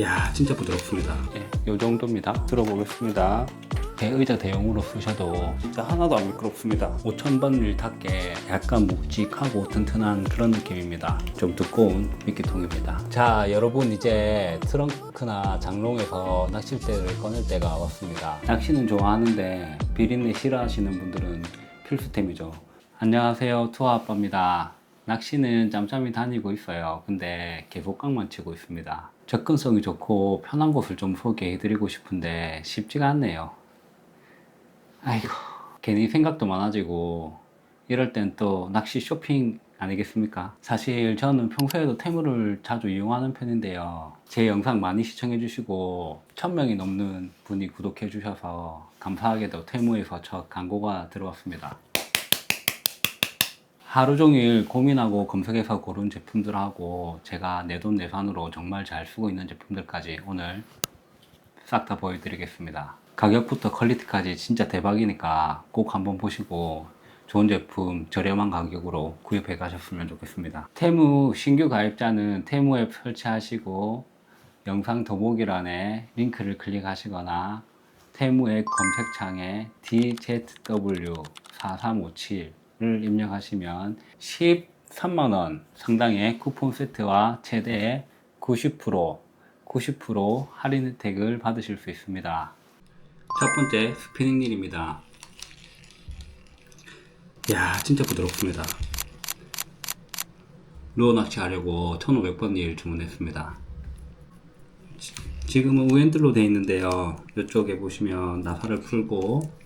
야 진짜 부드럽습니다. 예, 요 정도입니다. 들어보겠습니다. 대의자 대용으로 쓰셔도 진짜 하나도 안 미끄럽습니다. 5000번 일답게 약간 묵직하고 튼튼한 그런 느낌입니다. 좀 두꺼운 미끼통입니다. 자, 여러분 이제 트렁크나 장롱에서 낚싯대를 꺼낼 때가 왔습니다. 낚시는 좋아하는데 비린내 싫어하시는 분들은 필수템이죠. 안녕하세요, 투어 아빠입니다. 낚시는 짬짬이 다니고 있어요. 근데 계속 깡만 치고 있습니다. 접근성이 좋고 편한 곳을 좀 소개해드리고 싶은데 쉽지가 않네요. 아이고, 괜히 생각도 많아지고 이럴 땐 또 낚시 쇼핑 아니겠습니까? 사실 저는 평소에도 테무를 자주 이용하는 편인데요. 제 영상 많이 시청해주시고 1000명이 넘는 분이 구독해주셔서 감사하게도 테무에서 첫 광고가 들어왔습니다. 하루 종일 고민하고 검색해서 고른 제품들하고 제가 내 돈 내산으로 정말 잘 쓰고 있는 제품들까지 오늘 싹 다 보여드리겠습니다. 가격부터 퀄리티까지 진짜 대박이니까 꼭 한번 보시고 좋은 제품 저렴한 가격으로 구입해 가셨으면 좋겠습니다. 테무 신규 가입자는 테무 앱 설치하시고 영상 더보기란에 링크를 클릭하시거나 테무 앱 검색창에 DZW4357 을 입력하시면 13만원 상당의 쿠폰 세트와 최대 90% 90% 할인 혜택을 받으실 수 있습니다. 첫 번째 스피닝 릴입니다. 야 진짜 부드럽습니다. 루어 낚시하려고 1500번 릴 주문했습니다. 지- 지금은 우엔들로 되어 있는데요. 이쪽에 보시면 나사를 풀고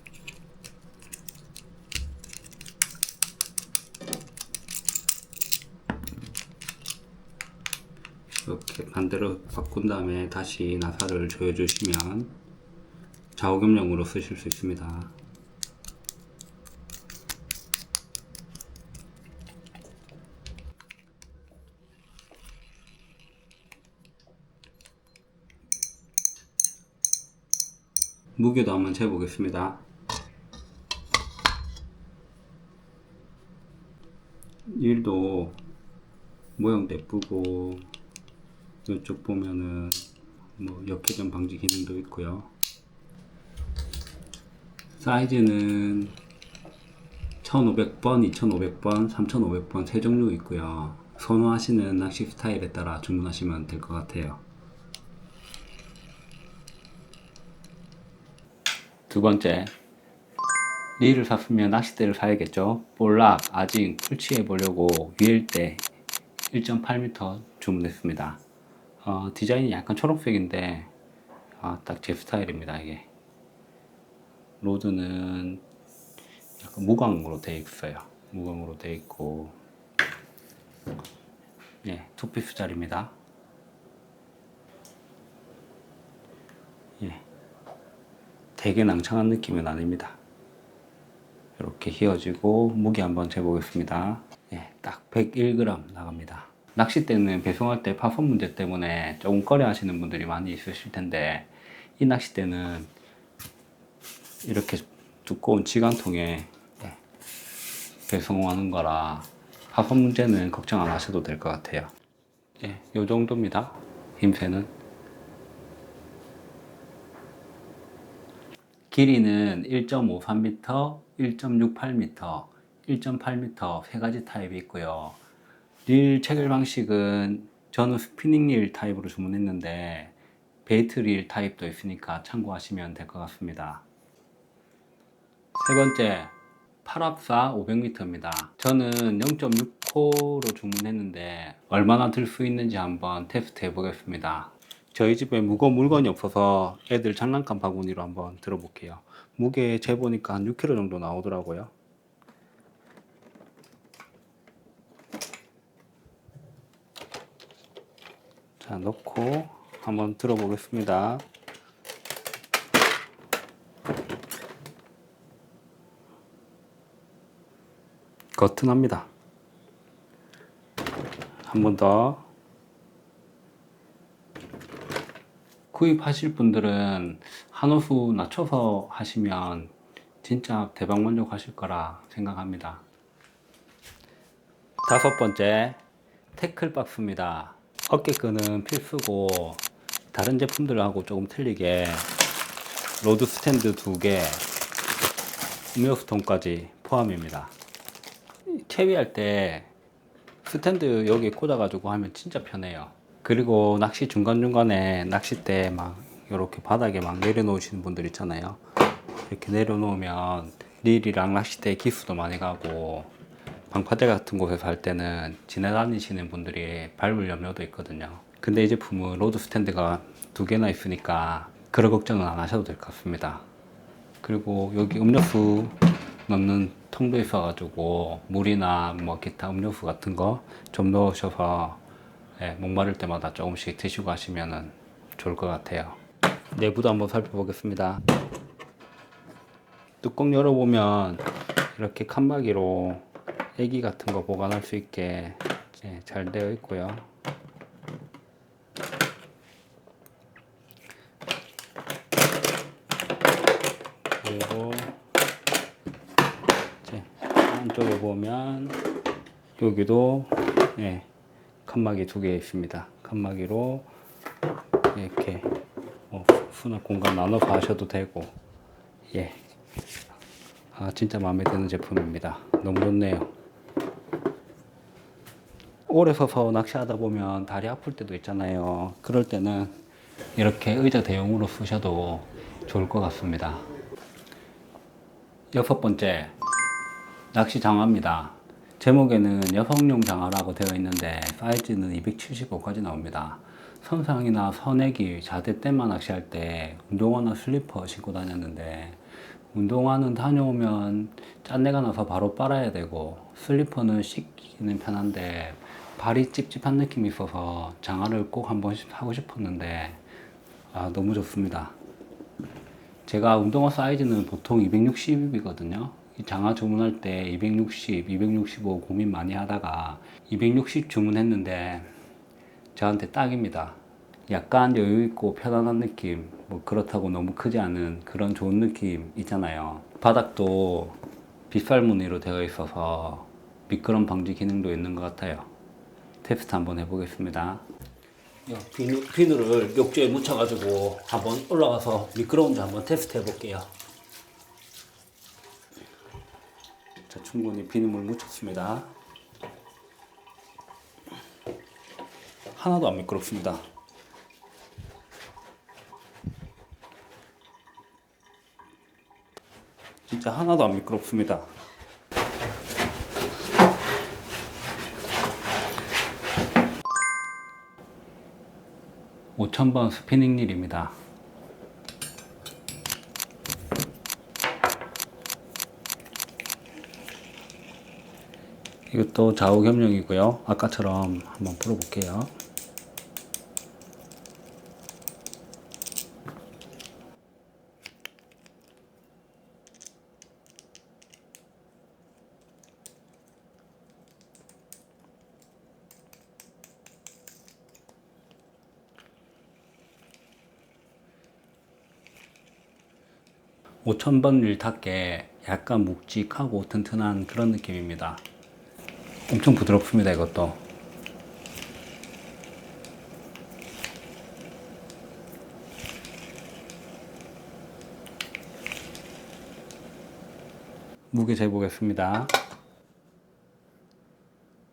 이렇게 반대로 바꾼 다음에 다시 나사를 조여주시면 좌우겸용으로 쓰실 수 있습니다. 무게도 한번 재보겠습니다. 일도 모양도 예쁘고 이쪽 보면은 뭐 역회전 방지 기능도 있고요. 사이즈는 1500번, 2500번, 3500번 세 종류 있고요. 선호하시는 낚시 스타일에 따라 주문하시면 될 것 같아요. 두 번째, 릴을 샀으면 낚싯대를 사야겠죠. 볼락, 아직 풀치해 보려고 위일 때 1.8m 주문했습니다. 어, 디자인이 약간 초록색인데 아, 딱 제 스타일입니다. 이게 로드는 약간 무광으로 되어 있어요. 무광으로 되어 있고 예, 투피스짜리입니다. 예. 되게 낭창한 느낌은 아닙니다. 이렇게 휘어지고 무게 한번 재보겠습니다. 예, 딱 101g 나갑니다. 낚싯대는 배송할 때 파손 문제 때문에 조금 꺼려 하시는 분들이 많이 있으실 텐데 이 낚싯대는 이렇게 두꺼운 지간통에 예, 배송하는 거라 파손 문제는 걱정 안 하셔도 될 것 같아요. 예, 요 정도입니다. 힘새는. 길이는 1.53m, 1.68m, 1.8m 세 가지 타입이 있고요. 릴 체결 방식은 저는 스피닝 릴 타입으로 주문했는데 베이트 릴 타입도 있으니까 참고하시면 될 것 같습니다. 세 번째, 팔합사 500m입니다. 저는 0.6호로 주문했는데 얼마나 들 수 있는지 한번 테스트 해보겠습니다. 저희 집에 무거운 물건이 없어서 애들 장난감 바구니로 한번 들어볼게요. 무게 재보니까 한 6kg 정도 나오더라고요. 자, 넣고 한번 들어보겠습니다. 거튼합니다. 한 번 더. 구입하실 분들은 한 호수 낮춰서 하시면 진짜 대박 만족하실 거라 생각합니다. 다섯 번째, 태클박스입니다. 어깨끈은 필수고 다른 제품들하고 조금 틀리게 로드 스탠드 두 개, 음료수통까지 포함입니다. 채비할 때 스탠드 여기 꽂아가지고 하면 진짜 편해요. 그리고 낚시 중간중간에 낚싯대 막 이렇게 바닥에 막 내려놓으시는 분들 있잖아요. 이렇게 내려놓으면 릴이랑 낚싯대 기수도 많이 가고 방파제 같은 곳에서 할 때는 지나다니시는 분들이 밟을 염려도 있거든요. 근데 이 제품은 로드 스탠드가 두 개나 있으니까 그런 걱정은 안 하셔도 될 것 같습니다. 그리고 여기 음료수 넣는 통도 있어가지고 물이나 뭐 기타 음료수 같은 거 좀 넣으셔서 예, 목마를 때마다 조금씩 드시고 하시면은 좋을 것 같아요. 내부도 한번 살펴보겠습니다. 뚜껑 열어보면 이렇게 칸막이로 애기 같은 거 보관할 수 있게 예, 잘 되어 있고요. 그리고 안쪽에 보면 여기도 예, 칸막이 두 개 있습니다. 칸막이로 이렇게 뭐 수납 공간 나눠서 하셔도 되고 예. 아 진짜 마음에 드는 제품입니다. 너무 좋네요. 오래 서서 낚시하다 보면 다리 아플 때도 있잖아요. 그럴 때는 이렇게 의자 대용으로 쓰셔도 좋을 것 같습니다. 여섯 번째, 낚시 장화입니다. 제목에는 여성용 장화라고 되어 있는데 사이즈는 275까지 나옵니다. 선상이나 선액이 자대 때만 낚시할 때 운동화나 슬리퍼 신고 다녔는데 운동화는 다녀오면 짠내가 나서 바로 빨아야 되고 슬리퍼는 씻기는 편한데 발이 찝찝한 느낌이 있어서 장화를 꼭 한번 하고 싶었는데 아, 너무 좋습니다. 제가 운동화 사이즈는 보통 260이거든요. 이 장화 주문할 때 260, 265 고민 많이 하다가 260 주문했는데 저한테 딱입니다. 약간 여유 있고 편안한 느낌, 뭐 그렇다고 너무 크지 않은 그런 좋은 느낌 있잖아요. 바닥도 빗살 무늬로 되어 있어서 미끄럼 방지 기능도 있는 것 같아요. 테스트 한번 해보겠습니다. 비누, 비누를 욕조에 묻혀가지고 한번 올라가서 미끄러운지 한번 테스트 해볼게요. 자, 충분히 비누물 묻혔습니다. 하나도 안 미끄럽습니다. 진짜 하나도 안 미끄럽습니다. 오천번 스피닝 릴입니다. 이것도 좌우 겸용이고요. 아까처럼 한번 풀어볼게요. 오천번 릴탑게 약간 묵직하고 튼튼한 그런 느낌입니다. 엄청 부드럽습니다, 이것도. 무게 재보겠습니다.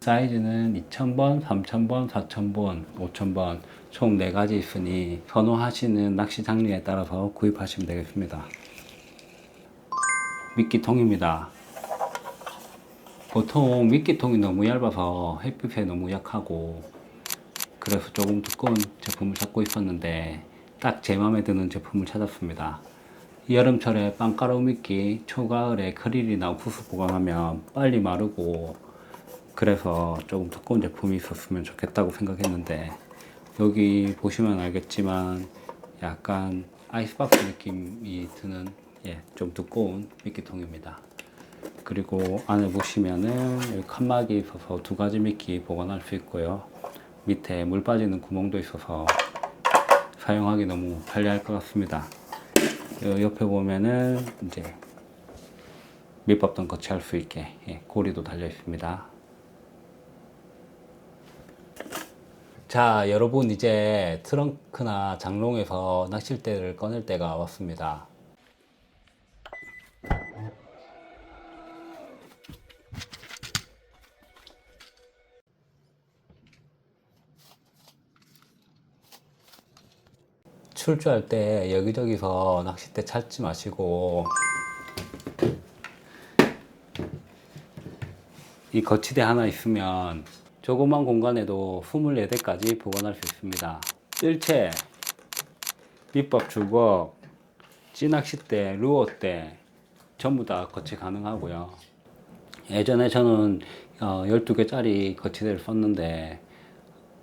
사이즈는 2000번, 3000번, 4000번, 5000번 총 4가지 있으니 선호하시는 낚시 장르에 따라서 구입하시면 되겠습니다. 미끼통입니다. 보통 미끼통이 너무 얇아서 햇빛에 너무 약하고 그래서 조금 두꺼운 제품을 찾고 있었는데 딱 제 마음에 드는 제품을 찾았습니다. 여름철에 빵가루 미끼, 초가을에 크릴이나 옥수수 보관하면 빨리 마르고 그래서 조금 두꺼운 제품이 있었으면 좋겠다고 생각했는데 여기 보시면 알겠지만 약간 아이스박스 느낌이 드는 예, 좀 두꺼운 미끼통입니다. 그리고 안에 보시면은 칸막이 있어서 두 가지 미끼 보관할 수 있고요. 밑에 물 빠지는 구멍도 있어서 사용하기 너무 편리할 것 같습니다. 요 옆에 보면은 이제 밑밥등 거치할 수 있게 예, 고리도 달려 있습니다. 자, 여러분 이제 트렁크나 장롱에서 낚싯대를 꺼낼 때가 왔습니다. 출조할 때 여기저기서 낚싯대 찾지 마시고 이 거치대 하나 있으면 조그만 공간에도 24대까지 보관할 수 있습니다. 뜰채, 밑밥 주걱, 찌낚싯대, 루어대 전부 다 거치 가능하고요. 예전에 저는 어, 12개짜리 거치대를 썼는데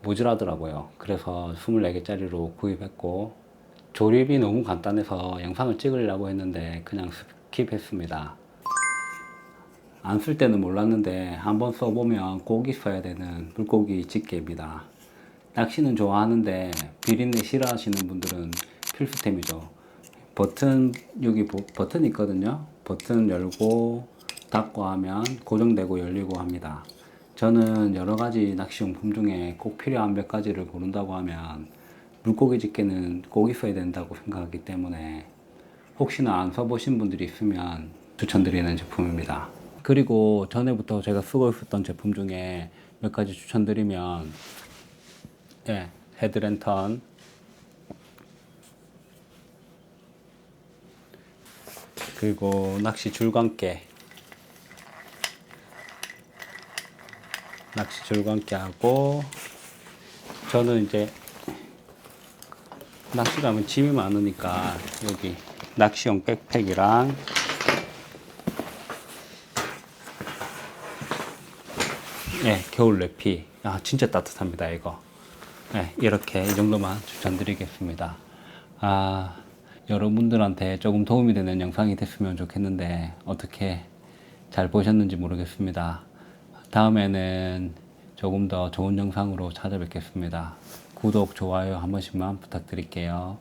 모자라더라고요. 그래서 24개짜리로 구입했고 조립이 너무 간단해서 영상을 찍으려고 했는데 그냥 스킵했습니다. 안 쓸 때는 몰랐는데 한번 써보면 꼭 있어야 되는 물고기 집게입니다. 낚시는 좋아하는데 비린내 싫어하시는 분들은 필수템이죠. 버튼 여기 보- 버튼 있거든요. 버튼 열고 닫고 하면 고정되고 열리고 합니다. 저는 여러 가지 낚시용품 중에 꼭 필요한 몇 가지를 고른다고 하면 물고기 집게는 꼭 있어야 된다고 생각하기 때문에 혹시나 안 써보신 분들이 있으면 추천드리는 제품입니다. 그리고 전에부터 제가 쓰고 있었던 제품 중에 몇 가지 추천드리면 예, 헤드랜턴 그리고 낚시 줄감개 낚시 줄감개 하고 저는 이제 낚시 가면 짐이 많으니까 여기 낚시용 백팩이랑 예, 겨울 래피. 아, 진짜 따뜻합니다, 이거. 예, 이렇게 이 정도만 추천드리겠습니다. 아, 여러분들한테 조금 도움이 되는 영상이 됐으면 좋겠는데, 어떻게 잘 보셨는지 모르겠습니다. 다음에는 조금 더 좋은 영상으로 찾아뵙겠습니다. 구독, 좋아요 한 번씩만 부탁드릴게요.